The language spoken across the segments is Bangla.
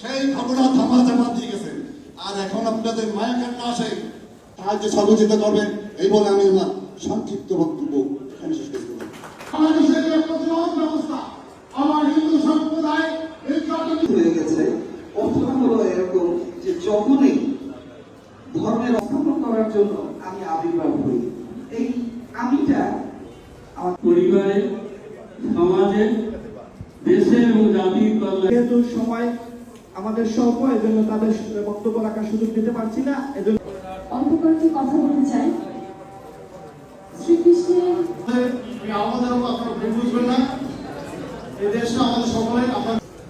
সেই ঘটনা থামা চাপা দিয়ে গেছে আর এখন আপনাদের মায়া কান্না আসে সাহায্য সহযোগিত করবেন এই বলে আমি আমার সংক্ষিপ্ত বক্তব্য এখানে শেষ করছি বাংলাদেশের একটা বৃহৎ ব্যবস্থা আমার হিন্দু সম্প্রদায় হয়ে গেছে। অথবা হলো এরকম যে যখনই ধর্মের স্থাপন করার জন্য আমি আবির্ভাব হই এই আমিটা আমার পরিবারে সমাজে দেশে এবং জাতির যেহেতু সময় আমাদের স্বল্প এজন্য তাদের বক্তব্য রাখার সুযোগ দিতে পারছি না এজন্য অল্প কয়েকটি কথা বলতে চাই।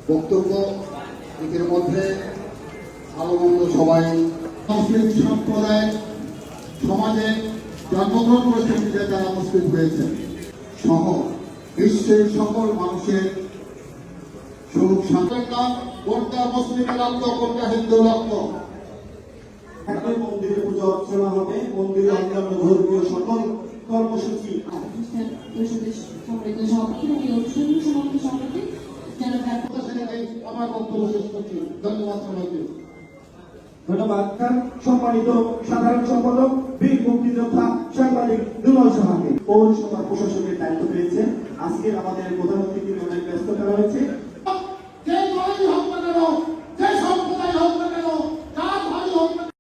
বক্তব্য এদের মধ্যে ভালো মন্দ সবাই মুসলিম সম্প্রদায় সমাজে জন্মগ্রহণ করেছেন যে তারা মুসলিম হয়েছেন সহ বিশ্বের সকল মানুষের সুখ শান্তি। কোনটা মুসলিমের রক্ত কোনটা হিন্দু রক্ত মন্দিরে পূজা অর্চনা হবে। মন্দিরে অন্যান্য ধর্মীয় সকল কর্মসূচি। আমার বক্তব্য শেষ করছি সম্মানিত সাধারণ সম্পাদক, বীর মুক্তিযোদ্ধা, সাংবাদিক দুলাল সাহাকে। পৌরসভা প্রশাসকের দায়িত্ব পেয়েছেন। আজকে আমাদের প্রধান অতিথি অনেক ব্যস্ততা রয়েছে।